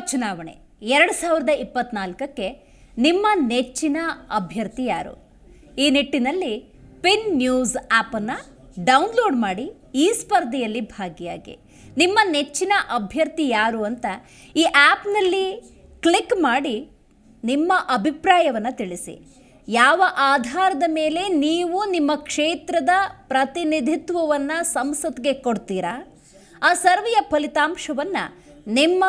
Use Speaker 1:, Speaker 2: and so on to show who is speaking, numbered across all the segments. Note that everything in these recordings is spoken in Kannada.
Speaker 1: ಚುನಾವಣೆ ಎರಡು ಸಾವಿರದ ಇಪ್ಪತ್ನಾಲ್ಕಕ್ಕೆ ನಿಮ್ಮ ನೆಚ್ಚಿನ ಅಭ್ಯರ್ಥಿ ಯಾರು? ಈ ನಿಟ್ಟಿನಲ್ಲಿ ಪಿನ್ ನ್ಯೂಸ್ ಆ್ಯಪನ್ನು ಡೌನ್ಲೋಡ್ ಮಾಡಿ ಈ ಸ್ಪರ್ಧೆಯಲ್ಲಿ ಭಾಗಿಯಾಗಿ. ನಿಮ್ಮ ನೆಚ್ಚಿನ ಅಭ್ಯರ್ಥಿ ಯಾರು ಅಂತ ಈ ಆ್ಯಪ್ನಲ್ಲಿ ಕ್ಲಿಕ್ ಮಾಡಿ ನಿಮ್ಮ ಅಭಿಪ್ರಾಯವನ್ನು ತಿಳಿಸಿ. ಯಾವ ಆಧಾರದ ಮೇಲೆ ನೀವು ನಿಮ್ಮ ಕ್ಷೇತ್ರದ ಪ್ರತಿನಿಧಿತ್ವವನ್ನು ಸಂಸತ್ಗೆ ಕೊಡ್ತೀರಾ? ಆ ಸರ್ವೆಯ ಫಲಿತಾಂಶವನ್ನು ನಿಮ್ಮ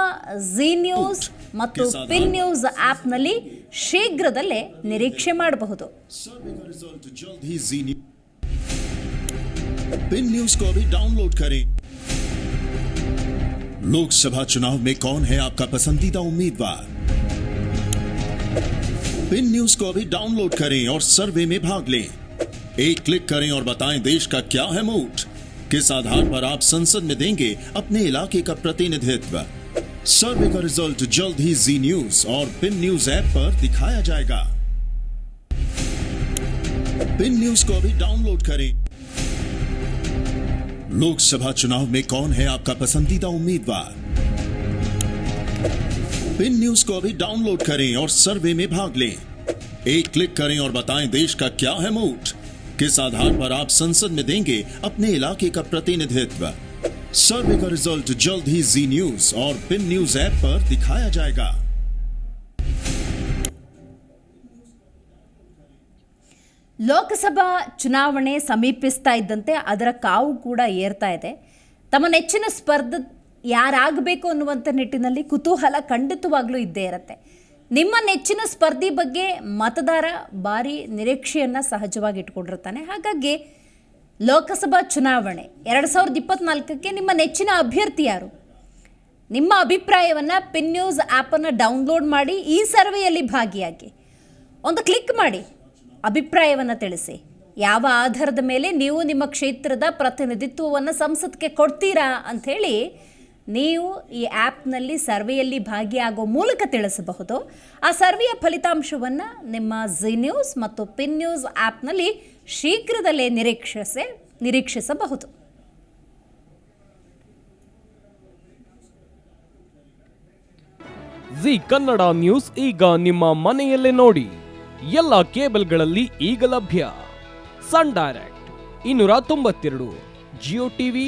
Speaker 1: ಜಿ ನ್ಯೂಸ್ ಮತ್ತು ಪಿನ್ ನ್ಯೂಸ್ ಆ್ಯಪ್ನಲ್ಲಿ ಶೀಘ್ರದಲ್ಲೇ ನಿರೀಕ್ಷೆ ಮಾಡಬಹುದು
Speaker 2: सर्वे का रिजल्ट जल्द ही जी न्यूज पिन न्यूज को भी डाउनलोड करें लोकसभा चुनाव में कौन है आपका पसंदीदा उम्मीदवार पिन न्यूज को भी डाउनलोड करें और सर्वे में भाग लें एक क्लिक करें और बताएं देश का क्या है मूड किस आधार पर आप संसद में देंगे अपने इलाके का प्रतिनिधित्व? सर्वे का रिज़ल्ट जल्द ही जी न्यूज़ और पिन न्यूज़ ऐप पर दिखाया जाएगा। पिन न्यूज़ को भी डाउनलोड करें। लोकसभा चुनाव में कौन है आपका पसंदीदा उम्मीदवार? पिन न्यूज़ को भी डाउनलोड करें और सर्वे में भाग लें। एक क्लिक करें और बताएँ देश का क्या है मूड किस आधार पर आप संसद में देंगे अपने इलाके का प्रतिनिधित्व सर्वे का रिजल्ट जल्द ही जी न्यूज और पिन न्यूज ऐप पर दिखाया जाएगा
Speaker 1: ಲೋಕಸಭಾ ಚುನಾವಣೆ ಸಮೀಪಿಸ್ತಾ ಇದ್ದಂತೆ ಅದರ ಕಾವು ಕೂಡ ಏರ್ತಾ ಇದೆ ತಮ್ಮ ನೆಚ್ಚಿನ ಸ್ಪರ್ಧ ಯಾರಾಗಬೇಕು ಅನ್ನುವಂಥ ನಿಟ್ಟಿನಲ್ಲಿ ಕುತೂಹಲ ಖಂಡಿತವಾಗ್ಲೂ ಇದ್ದೇ ಇರುತ್ತೆ ನಿಮ್ಮ ನೆಚ್ಚಿನ ಸ್ಪರ್ಧಿ ಬಗ್ಗೆ ಮತದಾರ ಭಾರಿ ನಿರೀಕ್ಷೆಯನ್ನು ಸಹಜವಾಗಿ ಇಟ್ಕೊಂಡಿರ್ತಾನೆ. ಹಾಗಾಗಿ ಲೋಕಸಭಾ ಚುನಾವಣೆ ಎರಡು ಸಾವಿರದ ಇಪ್ಪತ್ನಾಲ್ಕಕ್ಕೆ ನಿಮ್ಮ ನೆಚ್ಚಿನ ಅಭ್ಯರ್ಥಿ ಯಾರು? ನಿಮ್ಮ ಅಭಿಪ್ರಾಯವನ್ನು ಪಿನ್ ನ್ಯೂಸ್ ಆ್ಯಪನ್ನು ಡೌನ್ಲೋಡ್ ಮಾಡಿ ಈ ಸರ್ವೆಯಲ್ಲಿ ಭಾಗಿಯಾಗಿ. ಒಂದು ಕ್ಲಿಕ್ ಮಾಡಿ, ಅಭಿಪ್ರಾಯವನ್ನು ತಿಳಿಸಿ. ಯಾವ ಆಧಾರದ ಮೇಲೆ ನೀವು ನಿಮ್ಮ ಕ್ಷೇತ್ರದ ಪ್ರತಿನಿಧಿತ್ವವನ್ನು ಸಂಸತ್ಗೆ ಕೊಡ್ತೀರಾ ಅಂಥೇಳಿ ನೀವು ಈ ಆ್ಯಪ್ನಲ್ಲಿ ಸರ್ವೆಯಲ್ಲಿ ಭಾಗಿಯಾಗೋ ಮೂಲಕ ತಿಳಿಸಬಹುದು. ಆ ಸರ್ವೆಯ ಫಲಿತಾಂಶವನ್ನು ನಿಮ್ಮ ಜಿ ನ್ಯೂಸ್ ಮತ್ತು ಪಿನ್ ನ್ಯೂಸ್ ಆ್ಯಪ್ನಲ್ಲಿ ಶೀಘ್ರದಲ್ಲೇ ನಿರೀಕ್ಷಿಸಿ, ನಿರೀಕ್ಷಿಸಬಹುದು.
Speaker 3: ಜಿ ಕನ್ನಡ ನ್ಯೂಸ್ ಈಗ ನಿಮ್ಮ ಮನೆಯಲ್ಲೇ ನೋಡಿ. ಎಲ್ಲ ಕೇಬಲ್ಗಳಲ್ಲಿ ಈಗ ಲಭ್ಯ. ಸನ್ ಡೈರೆಕ್ಟ್, ಇನ್ನೂರ ತೊಂಬತ್ತೆರಡು, ಜಿಯೋ ಟಿವಿ